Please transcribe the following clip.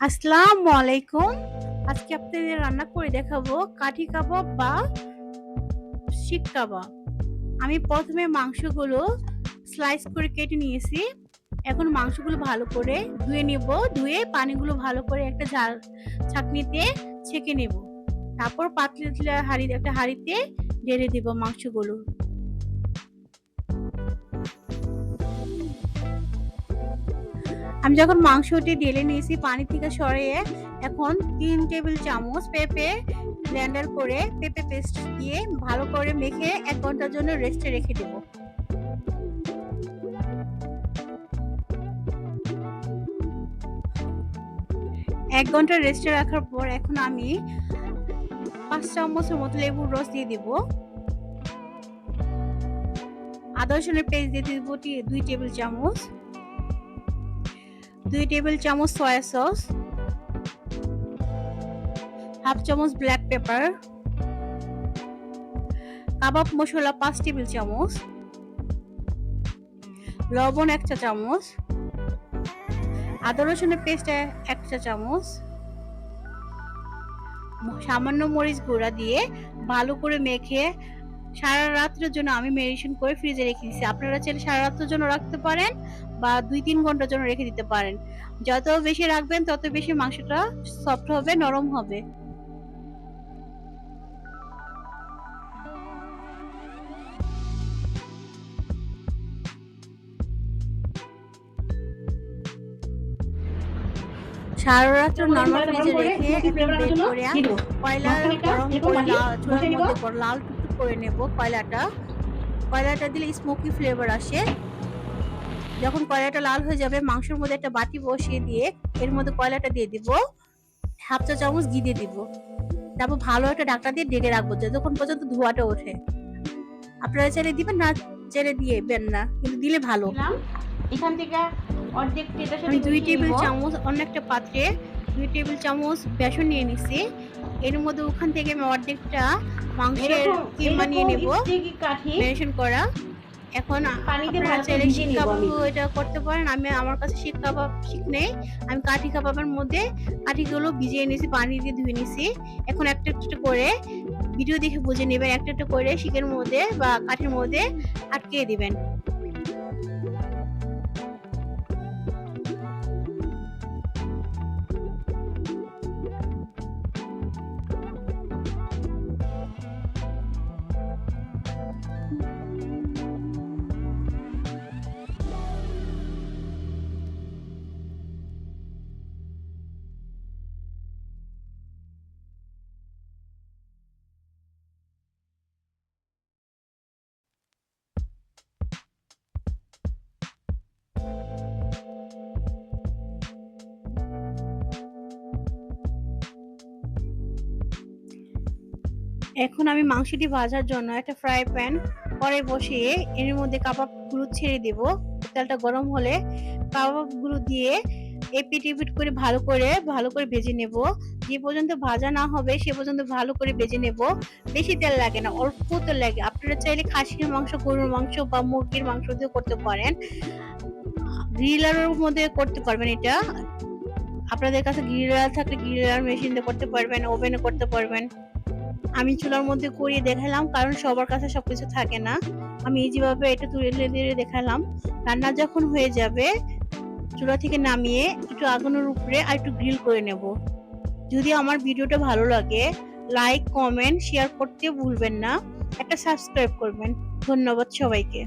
আসসালামু আলাইকুম আজকে আপনাদের রান্না করে দেখাবো কাঠি কাবাব বা শিক কাবাব। আমি প্রথমে মাংসগুলো স্লাইস করে কেটে নিয়েছি। এখন মাংসগুলো ভালো করে ধুয়ে নিব। ধুয়ে পানিগুলো ভালো করে একটা ঝাল, ছাকনিতে ছেঁকে নেব। তারপর পাতলা হাঁড়ি, একটা হাঁড়িতে ঢেলে দেব মাংসগুলো। আমি যখন মাংসটি ঢেলে নিয়েছি পানি থেকে সরিয়ে এখন তিন টেবিল চামচ পেঁপে ব্লেন্ডার করে পেঁপে পেস্ট দিয়ে ভালো করে মেখে এক ঘণ্টার জন্য রেস্টে রেখে দেব। এক ঘণ্টা রেস্টে রাখার পর এখন আমি পাঁচ চামচের মতো লেবুর রস দিয়ে দিব। আদা রসুনের পেস্ট দিয়ে দিব দুই টেবিল চামচ। দুই টেবিল চামচ সয়া সস, হাফ চামচ ব্ল্যাক পেপার কাবাব মশলা পাঁচ টেবিল চামচ, লবণ এক চা চামচ, আদা রসুনের পেস্ট এক চা চামচ, সামান্য মরিচ গুঁড়া দিয়ে ভালো করে মেখে সারা রাত্রের জন্য আমি মেডিসিন করে ফ্রিজে রেখে দিচ্ছি আপনারা চাইলে সারা রাত্রের জন্য রাখতে পারেন বা দুই তিন ঘণ্টার জন্য রেখে দিতে পারেন। যত বেশি রাখবেন তত বেশি মাংসটা সফট হবে নরম হবে। সারা রাত্র নরমাল ফ্রিজে রেখে করে গরম লাল করে নেব কয়লাটা। কয়লাটা দিলে স্মোকি ফ্লেভার আসে। যখন কয়লাটা লাল হয়ে যাবে মাংসের মধ্যে একটা বাটি বসিয়ে দিয়ে এর মধ্যে কয়লাটা দিয়ে দিব। হাফ চা চামচ ঘি দিয়ে দিব। তারপর ভালো একটা ঢাকনা দিয়ে ডেকে রাখব যতক্ষণ পর্যন্ত ধোয়াটা ওঠে। আপনারা চাইলে দিবেন না চাইলে দিবেন না কিন্তু দিলে ভালো। এখান থেকে অর্ধেক আমি দুই টেবিল চামচ অন্য একটা পাত্রে দুই টেবিল চামচ বেসন নিয়ে নিছি। এর মধ্যে ওখান থেকে আমি অর্ধেকটা মাংসের কিমা নিয়ে নেব। মেরিনেশন করা। এখন আপনারা চাইলে শিক কাবাব এটা করতে পারেন। আমি আমার কাছে শিক কাবাব শিখ নেই। আমি কাঠি কাবাবের মধ্যে কাঠিগুলো ভিজিয়ে নিয়েছি পানি দিয়ে ধুয়ে নিয়েছি। এখন একটা একটা করে ভিডিও দেখে বুঝে নেবেন। একটা একটা করে শিকের মধ্যে বা কাঠির মধ্যে আটকে দিবেন। এখন আমি মাংসটি ভাজার জন্য একটা ফ্রাই প্যান পরে বসিয়ে এর মধ্যে কাবাব কাবাবগুলো ছেড়ে দেব। তেলটা গরম হলে কাবাব কাবাবগুলো দিয়ে এপিট এপিট করে ভালো করে ভালো করে ভেজে নেব। যে পর্যন্ত ভাজা না হবে, সে পর্যন্ত ভালো করে ভেজে নেব। বেশি তেল লাগে না, অল্প তেল লাগে। আপনারা চাইলে খাসির মাংস, গরুর মাংস বা মুরগির মাংস দিয়ে করতে পারেন। গ্রিলারের মধ্যে করতে পারবেন এটা। আপনাদের কাছে গ্রিলার থাকলে গ্রিলার মেশিন দিয়ে করতে পারবেন, ওভেনে করতে পারবেন। আমি চুলার মধ্যে করিয়ে দেখালাম, কারণ সবার কাছে সবকিছু থাকে না। আমি যেভাবে এটা তুলে দিয়ে দেখালাম। রান্না যখন হয়ে যাবে, চুলা থেকে নামিয়ে একটু আগুনের উপরে আর একটু গ্রিল করে নেব। যদি আমার ভিডিওটা ভালো লাগে লাইক কমেন্ট শেয়ার করতে ভুলবেন না। একটা সাবস্ক্রাইব করবেন। ধন্যবাদ সবাইকে।